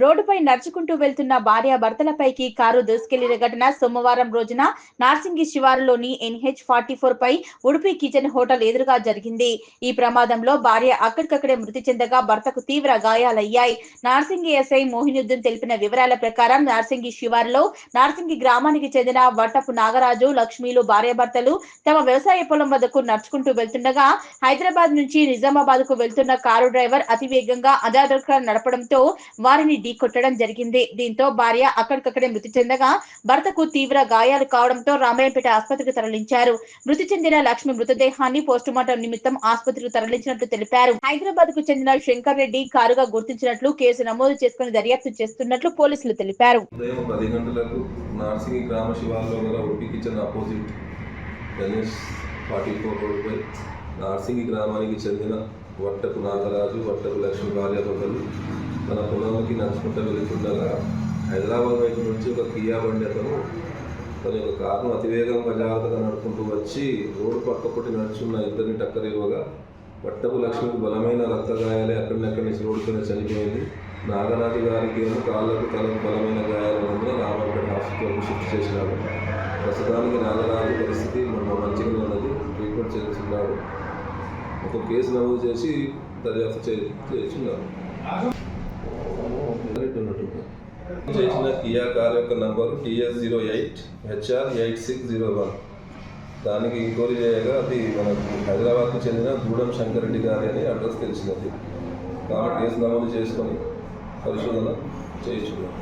రోడ్డుపై నడుచుకుంటూ వెళ్తున్న భార్య భర్తలపైకి కారు దూసుకెళ్ళిన ఘటన సోమవారం రోజున నార్సింగి శివారులోని ఎన్హెచ్ ఫార్టీ ఫోర్ పై ఉడుపి కిచెన్ హోటల్ ఎదురుగా జరిగింది. ఈ ప్రమాదంలో భార్య అక్కడికక్కడే మృతి చెందగా భర్తకు తీవ్ర గాయాలయ్యాయి. నార్సింగి ఎస్ఐ మోహినుద్దీన్ తెలిపిన వివరాల ప్రకారం నార్సింగి శివారులో నార్సింగి గ్రామానికి చెందిన వట్టపు నాగరాజు లక్ష్మీలు భార్యాభర్తలు తమ వ్యవసాయ పొలం వద్దకు నడుచుకుంటూ వెళ్తుండగా హైదరాబాద్ నుంచి నిజామాబాద్కు వెళ్తున్న కారు డ్రైవర్ అతివేగంగా అజాగ్రత్తగా నడపడంతో వారిని ఢీకొట్టడం జరిగింది. దీంతో భార్య అక్కడికక్కడే మృతి చెందగా భర్తకు తీవ్ర గాయాలు కావడంతో రామాయంపేట ఆసుపత్రికి తరలించారు. మృతి చెందిన లక్ష్మి మృతదేహాన్ని పోస్టుమార్టం నిమిత్తం ఆసుపత్రికి తరలించినట్లు తెలిపారు. హైదరాబాద్కు చెందిన శంకర్ రెడ్డి కారుగా గుర్తించినట్లు కేసు నమోదు చేసుకుని దర్యాప్తు చేస్తున్నట్లు పోలీసులు తెలిపారు. నార్సింగి గ్రామానికి చెందిన వట్టకు నాగరాజు వట్టకు లక్ష్మి భార్య భర్తలు తన పొలంలోకి నడుచుకుంటూ వెళుతుండగా హైదరాబాద్ వైపు నుంచి ఒక కియా బండి అతను తన యొక్క కారును అతివేగంగా జాగ్రత్తగా నడుపుకుంటూ వచ్చి రోడ్డు పక్కపొట్టి నడుచున్న ఇద్దరిని టక్కర్ ఇవ్వగా వట్టపు లక్ష్మికి బలమైన రక్తగాయాలే అక్కడినక్కడి నుంచి రోడ్డుపైన చనిపోయింది. నాగరాజు గారికి ఏమో కాళ్ళకు తలకు బలమైన గాయాలు ఉందని రామాపేట హాస్పిటల్ షిఫ్ట్ చేసినాడు. ప్రస్తుతానికి నాగరాజు పరిస్థితి మన మంచిగా ఉన్నది. ట్రీట్మెంట్ చేస్తున్నాడు. ఒక కేసు నమోదు చేసి దర్యాప్తు చే చేస్తున్నారు. చేసిన కియా కార్ యొక్క number TS zero eight HR eight six zero one. దానికి ఇంక్వైరీ చేయగా అది మనకు హైదరాబాద్కు చెందిన గూడెం శంకరెడ్డి గారి అని అడ్రస్ తెలిసినది. కాబట్టి కేసు నమోదు చేసుకొని పరిశోధన చేయించుకున్నాం.